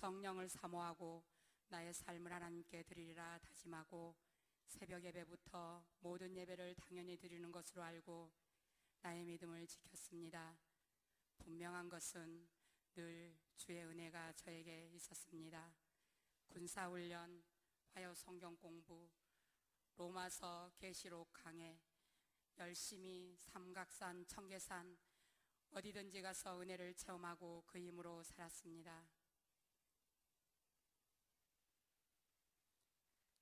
성령을 사모하고 나의 삶을 하나님께 드리리라 다짐하고 새벽 예배부터 모든 예배를 당연히 드리는 것으로 알고 나의 믿음을 지켰습니다. 분명한 것은 늘 주의 은혜가 저에게 있었습니다. 군사훈련, 화요 성경 공부, 로마서 계시록 강해, 열심히 삼각산, 청계산, 어디든지 가서 은혜를 체험하고 그 힘으로 살았습니다.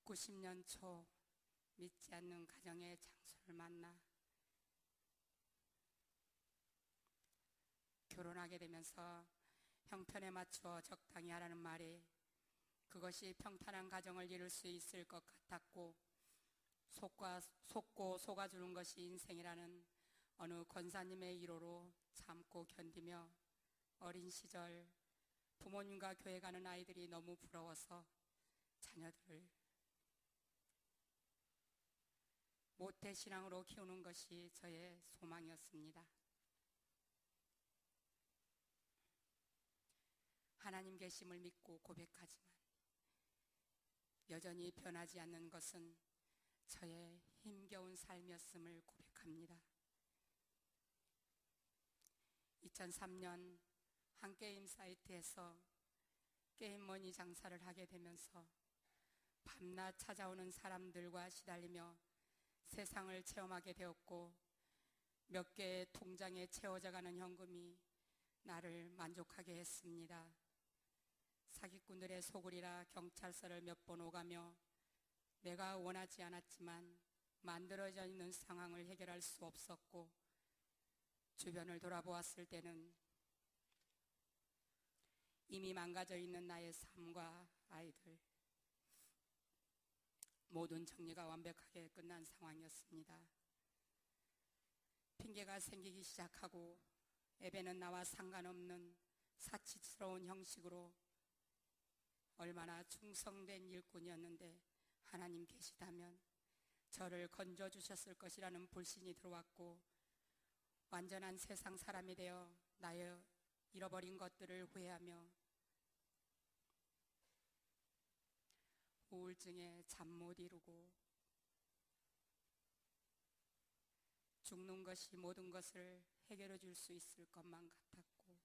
90년 초 믿지 않는 가정의 장소를 만나 결혼하게 되면서 형편에 맞추어 적당히 하라는 말이 그것이 평탄한 가정을 이룰 수 있을 것 같았고 속과 속고 속아주는 것이 인생이라는 어느 권사님의 이로로 참고 견디며 어린 시절 부모님과 교회 가는 아이들이 너무 부러워서 자녀들을 모태 신앙으로 키우는 것이 저의 소망이었습니다. 하나님 계심을 믿고 고백하지만 여전히 변하지 않는 것은 저의 힘겨운 삶이었음을 고백합니다. 2003년 한 게임 사이트에서 게임머니 장사를 하게 되면서 밤낮 찾아오는 사람들과 시달리며 세상을 체험하게 되었고 몇 개의 통장에 채워져 가는 현금이 나를 만족하게 했습니다. 사기꾼들의 소굴이라 경찰서를 몇 번 오가며 내가 원하지 않았지만 만들어져 있는 상황을 해결할 수 없었고 주변을 돌아보았을 때는 이미 망가져 있는 나의 삶과 아이들 모든 정리가 완벽하게 끝난 상황이었습니다. 핑계가 생기기 시작하고 에베는 나와 상관없는 사치스러운 형식으로 얼마나 충성된 일꾼이었는데 하나님 계시다면 저를 건져 주셨을 것이라는 불신이 들어왔고 완전한 세상 사람이 되어 나의 잃어버린 것들을 후회하며 우울증에 잠 못 이루고 죽는 것이 모든 것을 해결해 줄 수 있을 것만 같았고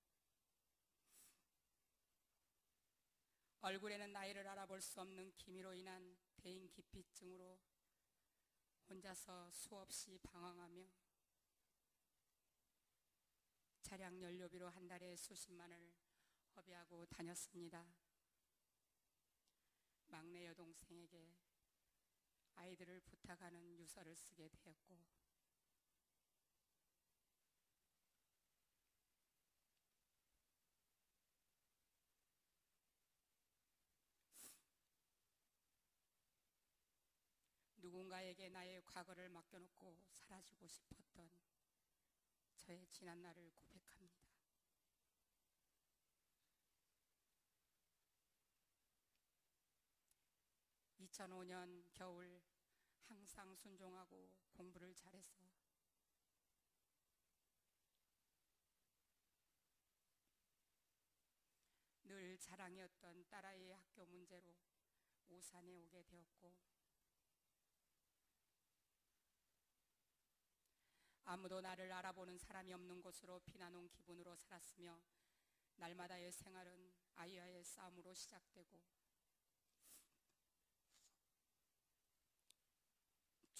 얼굴에는 나이를 알아볼 수 없는 기미로 인한 대인 기피증으로 혼자서 수없이 방황하며 차량 연료비로 한 달에 수십만을 허비하고 다녔습니다. 여동생에게 아이들을 부탁하는 유서를 쓰게 되었고 누군가에게 나의 과거를 맡겨놓고 사라지고 싶었던 저의 지난 날을 고백합니다. 2005년 겨울 항상 순종하고 공부를 잘해서. 늘 자랑이었던 딸아이의 학교 문제로 오산에 오게 되었고 아무도 나를 알아보는 사람이 없는 곳으로 피나놓은 기분으로 살았으며 날마다의 생활은 아이와의 싸움으로 시작되고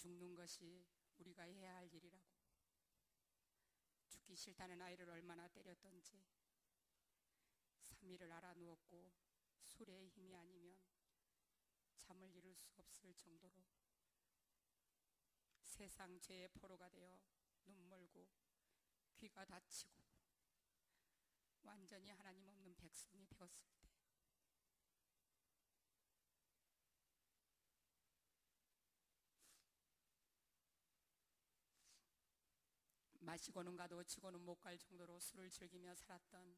죽는 것이 우리가 해야 할 일이라고. 죽기 싫다는 아이를 얼마나 때렸던지 3일을 알아 누웠고 술의 힘이 아니면 잠을 이룰 수 없을 정도로 세상 죄의 포로가 되어 눈 멀고 귀가 다치고 완전히 하나님 없는 백성이 되었을 때 마시고는 가도 치고는 못 갈 정도로 술을 즐기며 살았던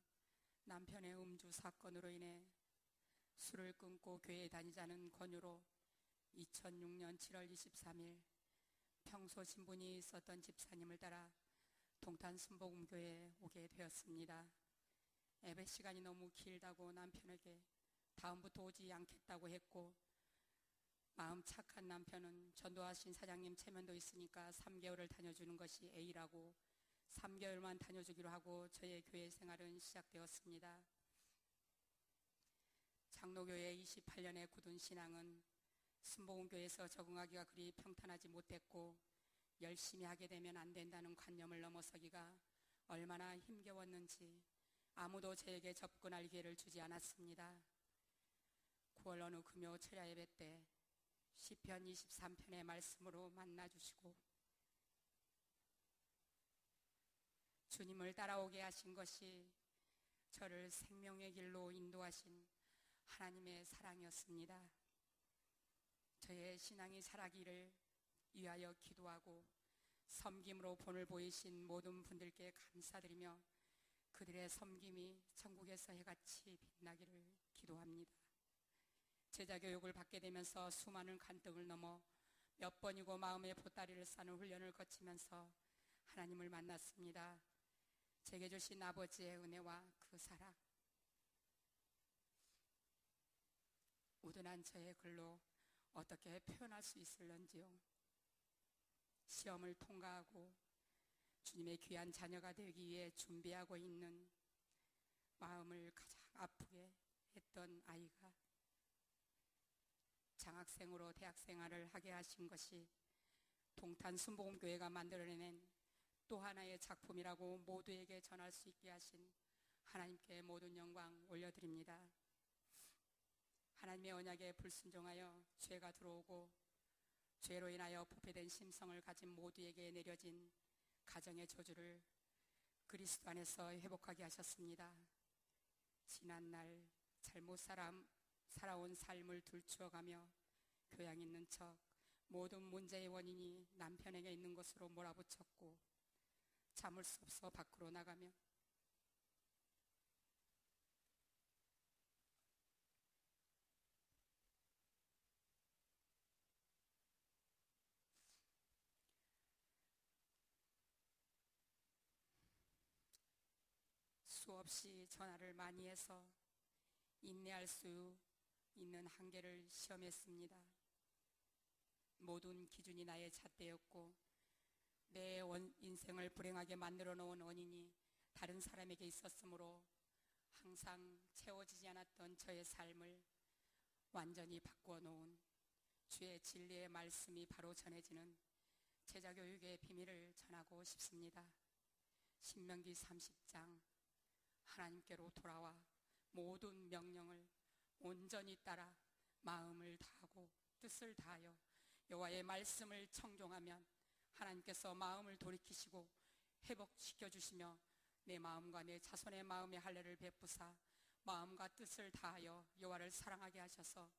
남편의 음주 사건으로 인해 술을 끊고 교회에 다니자는 권유로 2006년 7월 23일 평소 신분이 있었던 집사님을 따라 동탄 순복음교회에 오게 되었습니다. 예배 시간이 너무 길다고 남편에게 다음부터 오지 않겠다고 했고 마음 착한 남편은 전도하신 사장님 체면도 있으니까 3개월을 다녀주는 것이 A라고 3개월만 다녀주기로 하고 저의 교회 생활은 시작되었습니다. 장로교회 28년의 굳은 신앙은 순복음교회에서 적응하기가 그리 평탄하지 못했고 열심히 하게 되면 안 된다는 관념을 넘어서기가 얼마나 힘겨웠는지 아무도 저에게 접근할 기회를 주지 않았습니다. 9월 어느 금요 철야 예배 때 시편 23편의 말씀으로 만나 주시고 주님을 따라오게 하신 것이 저를 생명의 길로 인도하신 하나님의 사랑이었습니다. 저의 신앙이 살아기를 위하여 기도하고 섬김으로 본을 보이신 모든 분들께 감사드리며 그들의 섬김이 천국에서 해같이 빛나기를 기도합니다. 제자 교육을 받게 되면서 수많은 간등을 넘어 몇 번이고 마음의 보따리를 싸는 훈련을 거치면서 하나님을 만났습니다. 제게 주신 아버지의 은혜와 그 사랑. 우둔한 저의 글로 어떻게 표현할 수 있을런지요. 시험을 통과하고 주님의 귀한 자녀가 되기 위해 준비하고 있는 마음을 가장 아프게 했던 아이가 장학생으로 대학 생활을 하게 하신 것이 동탄 순복음교회가 만들어낸 또 하나의 작품이라고 모두에게 전할 수 있게 하신 하나님께 모든 영광 올려드립니다. 하나님의 언약에 불순종하여 죄가 들어오고 죄로 인하여 부패된 심성을 가진 모두에게 내려진 가정의 저주를 그리스도 안에서 회복하게 하셨습니다. 지난 날 잘못 살아, 살아온 삶을 들추어가며 교양 있는 척 모든 문제의 원인이 남편에게 있는 것으로 몰아붙였고 참을 수 없어 밖으로 나가며 수없이 전화를 많이 해서 인내할 수 있는 한계를 시험했습니다. 모든 기준이 나의 잣대였고 내 인생을 불행하게 만들어 놓은 원인이 다른 사람에게 있었으므로 항상 채워지지 않았던 저의 삶을 완전히 바꾸어 놓은 주의 진리의 말씀이 바로 전해지는 제자교육의 비밀을 전하고 싶습니다. 신명기 30장 하나님께로 돌아와 모든 명령을 온전히 따라 마음을 다하고 뜻을 다하여 여호와의 말씀을 청종하면 하나님께서 마음을 돌이키시고 회복시켜 주시며 내 마음과 내 자손의 마음의 할례를 베푸사 마음과 뜻을 다하여 여호와를 사랑하게 하셔서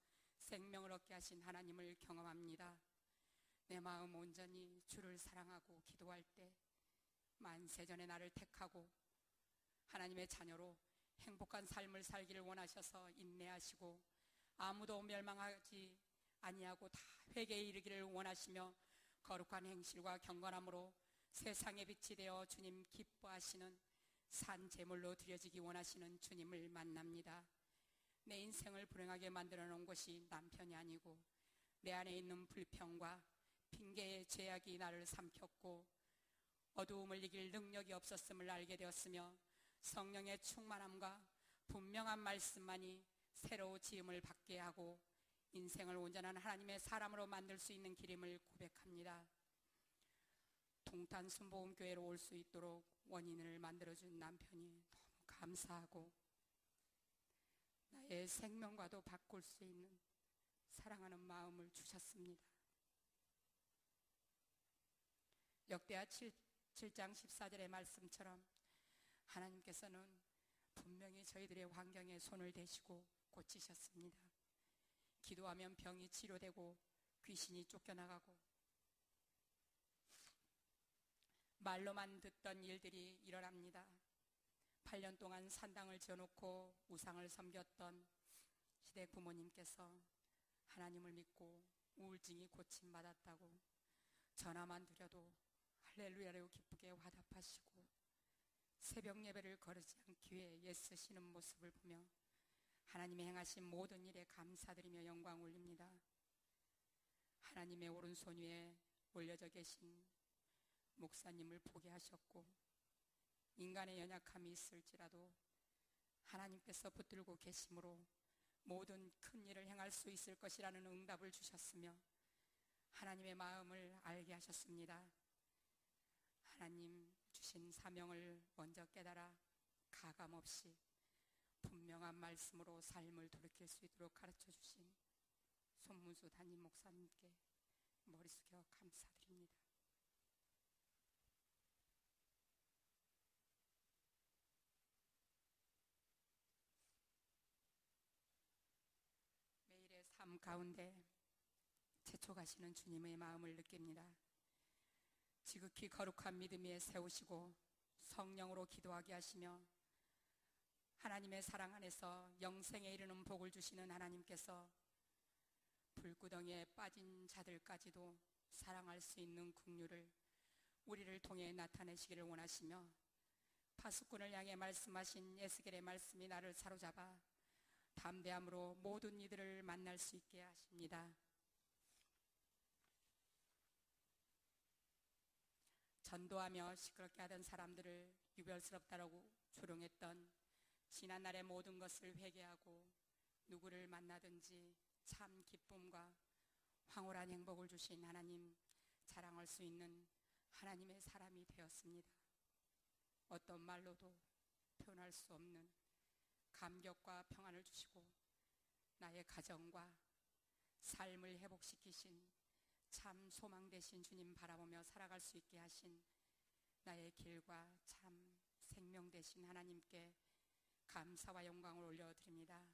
생명을 얻게 하신 하나님을 경험합니다. 내 마음 온전히 주를 사랑하고 기도할 때 만세전에 나를 택하고 하나님의 자녀로 행복한 삶을 살기를 원하셔서 인내하시고 아무도 멸망하지 아니하고 다 회개에 이르기를 원하시며 거룩한 행실과 경건함으로 세상의 빛이 되어 주님 기뻐하시는 산 제물로 드려지기 원하시는 주님을 만납니다. 내 인생을 불행하게 만들어 놓은 것이 남편이 아니고 내 안에 있는 불평과 핑계의 죄악이 나를 삼켰고 어두움을 이길 능력이 없었음을 알게 되었으며 성령의 충만함과 분명한 말씀만이 새로 지음을 받게 하고 인생을 온전한 하나님의 사람으로 만들 수 있는 길임을 고백합니다. 동탄 순복음교회로 올 수 있도록 원인을 만들어준 남편이 너무 감사하고 나의 생명과도 바꿀 수 있는 사랑하는 마음을 주셨습니다. 역대하 7, 7장 14절의 말씀처럼 하나님께서는 분명히 저희들의 환경에 손을 대시고 고치셨습니다. 기도하면 병이 치료되고 귀신이 쫓겨나가고 말로만 듣던 일들이 일어납니다. 8년 동안 산당을 지어놓고 우상을 섬겼던 시대 부모님께서 하나님을 믿고 우울증이 고침받았다고 전화만 드려도 할렐루야로 기쁘게 화답하시고 새벽 예배를 거르지 않기 위해 애쓰시는 모습을 보며 하나님의 행하신 모든 일에 감사드리며 영광 올립니다. 하나님의 오른손 위에 올려져 계신 목사님을 보게 하셨고 인간의 연약함이 있을지라도 하나님께서 붙들고 계심으로 모든 큰 일을 행할 수 있을 것이라는 응답을 주셨으며 하나님의 마음을 알게 하셨습니다. 하나님 주신 사명을 먼저 깨달아 가감 없이 분명한 말씀으로 삶을 돌이킬 수 있도록 가르쳐 주신 손문수 담임 목사님께 머리 숙여 감사드립니다. 매일의 삶 가운데 재촉하시는 주님의 마음을 느낍니다. 지극히 거룩한 믿음 위에 세우시고 성령으로 기도하게 하시며 하나님의 사랑 안에서 영생에 이르는 복을 주시는 하나님께서 불구덩이에 빠진 자들까지도 사랑할 수 있는 국류를 우리를 통해 나타내시기를 원하시며 파수꾼을 향해 말씀하신 예스겔의 말씀이 나를 사로잡아 담대함으로 모든 이들을 만날 수 있게 하십니다. 전도하며 시끄럽게 하던 사람들을 유별스럽다라고 조롱했던 지난날의 모든 것을 회개하고 누구를 만나든지 참 기쁨과 황홀한 행복을 주신 하나님 자랑할 수 있는 하나님의 사람이 되었습니다. 어떤 말로도 표현할 수 없는 감격과 평안을 주시고 나의 가정과 삶을 회복시키신 참 소망 되신 주님 바라보며 살아갈 수 있게 하신 나의 길과 참 생명 되신 하나님께 감사와 영광을 올려드립니다.